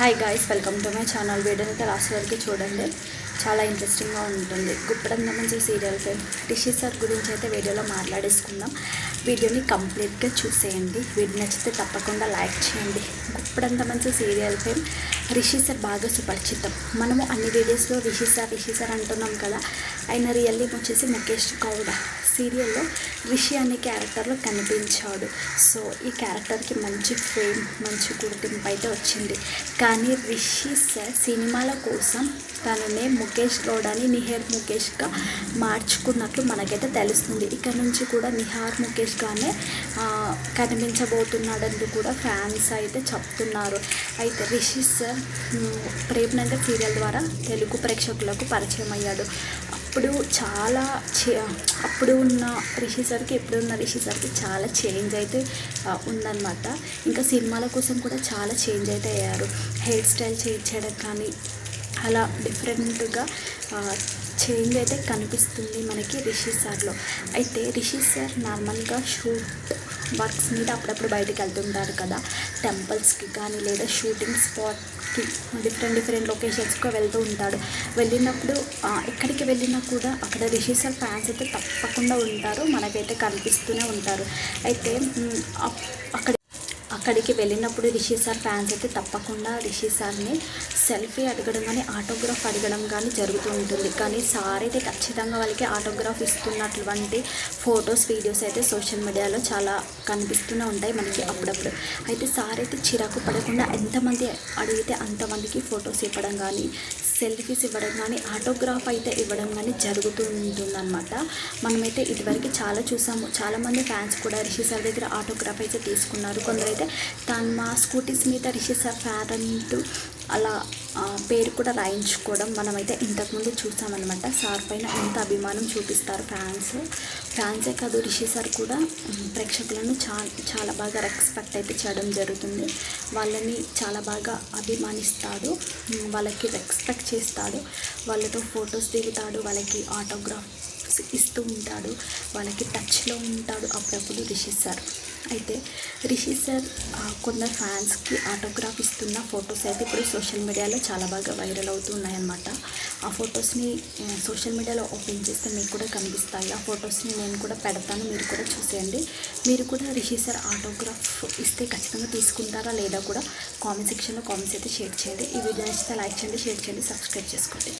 Hi guys welcome to my channel వీడియోని అయితే last వరకు చూడండి. చాలా ఇంట్రెస్టింగ్గా ఉంటుంది. గుప్పడంగా మంచి సీరియల్ ఫేమ్ రిషి సార్ గురించి అయితే వీడియోలో మాట్లాడేసుకుందాం. వీడియోని కంప్లీట్గా చూసేయండి. వీడియో నచ్చితే తప్పకుండా లైక్ చేయండి. గుప్పడంత మంచి సీరియల్ ఫేమ్ రిషి సార్ బాగా సుపరిచితం. మనము అన్ని వీడియోస్లో రిషి సార్ రిషి సార్ అంటున్నాం కదా. ఆయన రియల్లీ వచ్చేసి ముఖేష్ కౌడ సీరియల్లో రిషి అనే క్యారెక్టర్లో కనిపించాడు. సో ఈ క్యారెక్టర్కి మంచి ఫేమ్ మంచి గుర్తింపు అయితే వచ్చింది. కానీ రిషి సార్ సినిమాల కోసం తననే ముఖేష్ గౌడ్ అని నిహేర్ ముఖేష్గా మార్చుకున్నట్లు మనకైతే తెలుస్తుంది. ఇక్కడ నుంచి కూడా నిహార్ ముఖేష్గానే కనిపించబోతున్నాడని కూడా ఫ్యాన్స్ అయితే చెప్తున్నారు. అయితే రిషి సార్ ప్రేమ్ నగర్ సీరియల్ ద్వారా తెలుగు ప్రేక్షకులకు పరిచయం అయ్యాడు. అప్పుడు చాలా చే అప్పుడు ఉన్న రిషి సార్కి ఇప్పుడు ఉన్న రిషి సార్కి చాలా చేంజ్ అయితే ఉందన్నమాట. ఇంకా సినిమాల కోసం కూడా చాలా చేంజ్ అయితే అయ్యారు. హెయిర్ స్టైల్ చేంజ్ చేయడం కానీ అలా డిఫరెంట్గా చేంజ్ అయితే కనిపిస్తుంది మనకి రిషి సార్లో. అయితే రిషి సార్ నార్మల్గా షూట్ వర్క్స్ మీద అప్పుడప్పుడు బయటికి వెళ్తుంటారు కదా. టెంపుల్స్కి కానీ లేదా షూటింగ్ స్పాట్కి డిఫరెంట్ డిఫరెంట్ లొకేషన్స్కి వెళ్తూ ఉంటాడు వెళ్ళినప్పుడు ఎక్కడికి వెళ్ళినా కూడా అక్కడ రిషి ఫ్యాన్స్ అయితే తప్పకుండా ఉంటారు. మనకైతే కనిపిస్తూనే ఉంటారు. అయితే అప్- అక్కడ అక్కడికి వెళ్ళినప్పుడు రిషి సార్ ఫ్యాన్స్ అయితే తప్పకుండా రిషి సార్ని సెల్ఫీ అడగడం కానీ ఆటోగ్రాఫ్ అడగడం కానీ జరుగుతూ ఉంటుంది. కానీ సార్ అయితే ఖచ్చితంగా వాళ్ళకి ఆటోగ్రాఫ్ ఇస్తున్నటువంటి ఫొటోస్ వీడియోస్ అయితే సోషల్ మీడియాలో చాలా కనిపిస్తూనే ఉంటాయి మనకి అప్పుడప్పుడు. అయితే సార్ అయితే చిరాకు పడకుండా ఎంతమంది అడిగితే అంతమందికి ఫొటోస్ ఇవ్వడం కానీ సెల్ఫీస్ ఇవ్వడం కానీ ఆటోగ్రాఫ్ అయితే ఇవ్వడం కానీ జరుగుతూ ఉంటుందన్నమాట. మనమైతే ఇదివరకు చాలా చూసాము. చాలామంది ఫ్యాన్స్ కూడా రిషి సార్ దగ్గర ఆటోగ్రాఫ్ అయితే తీసుకున్నారు. కొందరైతే తను మా స్కూటీస్ మీద రిషి సార్ అంటూ అలా పేరు కూడా రాయించుకోవడం మనమైతే ఇంతకుముందు చూసామన్నమాట. సార్ పైన ఎంత అభిమానం చూపిస్తారు ఫ్యాన్స్. ఫ్యాన్సే కాదు రిషి సార్ కూడా ప్రేక్షకులను చా చాలా బాగా రెస్పెక్ట్ అయితే చేయడం జరుగుతుంది. వాళ్ళని చాలా బాగా అభిమానిస్తాడు. వాళ్ళకి రెస్పెక్ట్ చేస్తాడు. వాళ్ళతో ఫొటోస్ దిగుతాడు. వాళ్ళకి ఆటోగ్రాఫ్ ఆటోగ్రాఫ్స్ ఇస్తూ ఉంటాడు. వాళ్ళకి టచ్లో ఉంటాడు. అప్పుడప్పుడు రిషి సార్ అయితే రిషి సార్ కొందరు ఫ్యాన్స్కి ఆటోగ్రాఫ్ ఇస్తున్న ఫొటోస్ అయితే ఇప్పుడు సోషల్ మీడియాలో చాలా బాగా వైరల్ అవుతూ ఉన్నాయన్నమాట. ఆ ఫొటోస్ని సోషల్ మీడియాలో ఓపెన్ చేస్తే మీకు కూడా కనిపిస్తాయి. ఆ ఫొటోస్ని నేను కూడా పెడతాను. మీరు కూడా చూసేయండి. మీరు కూడా రిషి సార్ ఆటోగ్రాఫ్ ఇస్తే ఖచ్చితంగా తీసుకుంటారా లేదా కూడా కామెంట్ సెక్షన్లో కామెంట్స్ అయితే షేర్ చేయండి. ఈ వీడియో నచ్చితే లైక్ చేయండి షేర్ చేయండి సబ్స్క్రైబ్ చేసుకోండి.